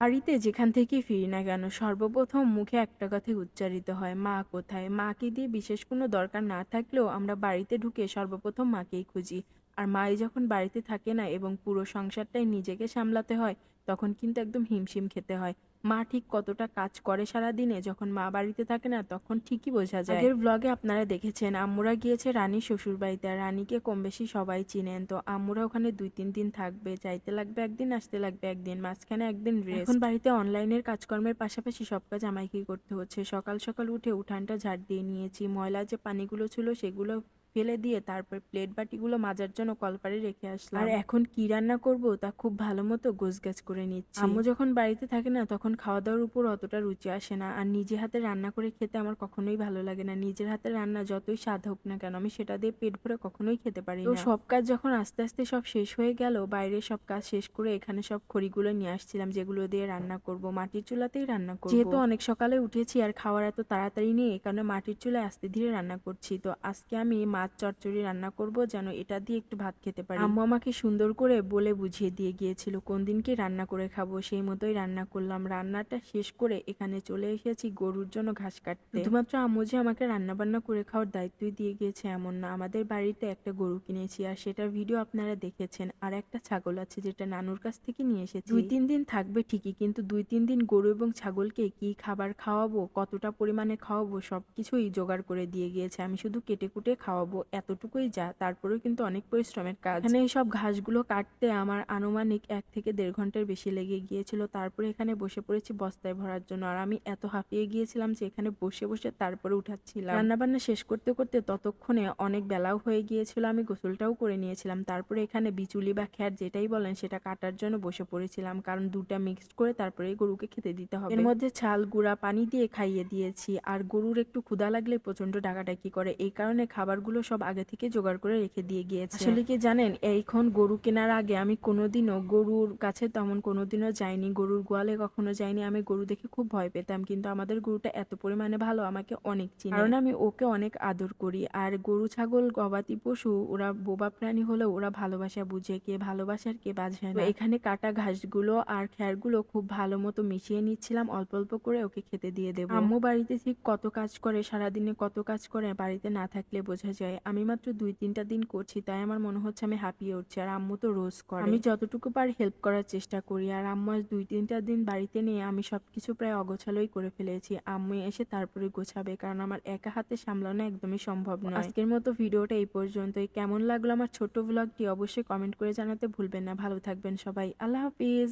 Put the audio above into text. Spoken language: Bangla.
বাড়িতে যেখান থেকে ফিরি না কেন, সর্বপ্রথম মুখে একটা কথাই উচ্চারিত হয়, মা কোথায়? মাকে দিয়ে বিশেষ কোনো দরকার না থাকলেও আমরা বাড়িতে ঢুকে সর্বপ্রথম মাকেই খুঁজি। আর মাই যখন বাড়িতে থাকে না এবং পুরো সংসারটাই নিজেকে সামলাতে হয়, তখন কিন্তু একদম হিমশিম খেতে হয়। মা ঠিক কতটা কাজ করে সারা দিনে যখন মা বাড়িতে থাকে না তখন ঠিকই বোঝা যায়। আগের ব্লগে আপনারা দেখেছেন আম্মুরা গিয়েছে রানী শ্বশুর বাড়িতে আর রানীকে কম বেশি সবাই চিনেন। তো আম্মুরা ওখানে দুই তিন দিন থাকবে যাইতে লাগবে একদিন আসতে লাগবে একদিন মাঝখানে একদিন এখন বাড়িতে অনলাইনের কাজকর্মের পাশাপাশি সব কাজ আমাকেই করতে হচ্ছে। সকাল সকাল উঠে উঠানটা ঝাড় দিয়ে নিয়েছি ময়লা যে পানিগুলো ছিল সেগুলো ফেলে দিয়ে তারপর প্লেট বাটিগুলো মাজার জন্য কলপারে রেখে আসলাম। আর এখন কি রান্না করব তা খুব ভালো মতো গোছগাছ করে নিচ্ছি। আম্মু যখন বাড়িতে থাকে না তখন খাওয়া দাওয়ার উপর অতটা রুচি আসে না। আর নিজে হাতে রান্না করে খেতে আমার কখনোই ভালো লাগে না। নিজের হাতে রান্না যতই স্বাদ হোক না কেন আমি সেটা দিয়ে পেট ভরে কখনোই খেতে পারি না। তো সব কাজ যখন আস্তে আস্তে সব শেষ হয়ে গেল বাইরে সব কাজ শেষ করে এখানে সব খড়িগুলো নিয়ে আসছিলাম যেগুলো দিয়ে রান্না করব। মাটির চুলাতেই রান্না করব। যেহেতু অনেক সকালে উঠেছি আর খাওয়ার এত তাড়াতাড়ি নেই কারণে মাটির চুলায় আস্তে ধীরে রান্না করছি। তো আজকে আমি মাছ চচ্চড়ি রান্না করব যেন এটা দিয়ে একটু ভাত খেতে পারি। আম্মু আমাকে সুন্দর করে বলে বুঝিয়ে দিয়ে গিয়েছিল কোন দিন কি রান্না করে খাব সেই মতোই রান্না করলাম। রান্নাটা শেষ করে এখানে চলে এসেছি গরুর জন্য ঘাস কাটতে। শুধুমাত্র আম্মু যে আমাকে রান্না বান্না করে খাওয়ার দায়িত্বই দিয়ে গিয়েছে এমন না আমাদের বাড়িতে একটা গরু কিনেছি আর সেটার ভিডিও আপনারা দেখেছেন। আর একটা ছাগল আছে যেটা নানুর কাছ থেকে নিয়ে এসেছি। দুই তিন দিন থাকবে ঠিকই কিন্তু দুই তিন দিন গরু এবং ছাগলকে কি খাবার খাওয়াবো কতটা পরিমাণে খাওয়াবো সব কিছুই জোগাড় করে দিয়ে গিয়েছে। আমি শুধু কেটে কুটে খাওয়াবো। এতটুকুই যা। তারপরেও কিন্তু অনেক পরিশ্রমের কাজ। এখানে সব ঘাসগুলো কাটতে আমার আনুমানিক এক থেকে দেড় ঘণ্টার বেশি লেগে গিয়েছিল। তারপরে এখানে বসে পড়েছি বস্তায় ভরার জন্য। আর আমি এত হাঁপিয়ে গিয়েছিলাম যে এখানে বসে বসে তারপরে উঠাচ্ছিলাম। রান্না বান্না শেষ করতে করতে ততক্ষণে অনেক বেলাও হয়ে গিয়েছিল। আমি গোসলটাও করে নিয়েছিলাম। তারপরে এখানে বিচুলি বা খ্যার যেটাই বলেন, সেটা কাটার জন্য বসে পড়েছিলাম। কারণ দুটা মিক্সড করে তারপরে গরুকে খেতে দিতে হবে। এর মধ্যে ছাল, গুঁড়া, পানি দিয়ে খাইয়ে দিয়েছি। আর গরুর একটু ক্ষুধা লাগলে প্রচণ্ড ডাকাডাকি করে। এই কারণে খাবারগুলো সব আগে থেকে জোগাড় করে রেখে দিয়ে গিয়েছে। আসলে কি জানেন এইখন গরু কেনার আগে আমি কোনোদিনও গরুর কাছে তেমন কোনোদিনও যাইনি গরুর গোয়ালে কখনো যাইনি। আমি গরু দেখে খুব ভয় পেতাম কিন্তু আমাদের গরুটা এত পরিমাণে ভালো আমাকে অনেক চিনি। কারণ আমি ওকে অনেক আদর করি। আর গরু ছাগল গবাদি পশু ওরা বোবা প্রাণী হলেও ওরা ভালোবাসা বুঝে কে ভালোবাসার কে বাজে না। এখানে কাটা ঘাসগুলো আর খ্যারগুলো খুব ভালো মতো মিশিয়ে নিচ্ছিলাম অল্প অল্প করে ওকে খেতে দিয়ে দেবো। আম্মু বাড়িতে ঠিক কত কাজ করে সারাদিনে কত কাজ করে বাড়িতে না থাকলে বোঝা যায় আমি মাত্র দুই, তিনটা দিন করছি, তাই আমার মনে হচ্ছে আমি হাঁপিয়ে উঠছি। আর আম্মু তো রোজ করে। আমি যতটুকু পার হেল্প করার চেষ্টা করি। আর আম্মু আজ দুই, তিনটা দিন বাড়িতে নিয়ে আমি সবকিছু প্রায় অগোছালোই করে ফেলেছি। আম্মু এসে তারপরে গোছাবে, কারণ আমার একা হাতে সামলানো একদমই সম্ভব নয়। আজকের মতো ভিডিওটা এই পর্যন্তই। কেমন লাগল আমার ছোট ব্লগটি অবশ্যই কমেন্ট করে জানাতে ভুলবেন না। ভালো থাকবেন সবাই। আল্লাহ হাফিজ।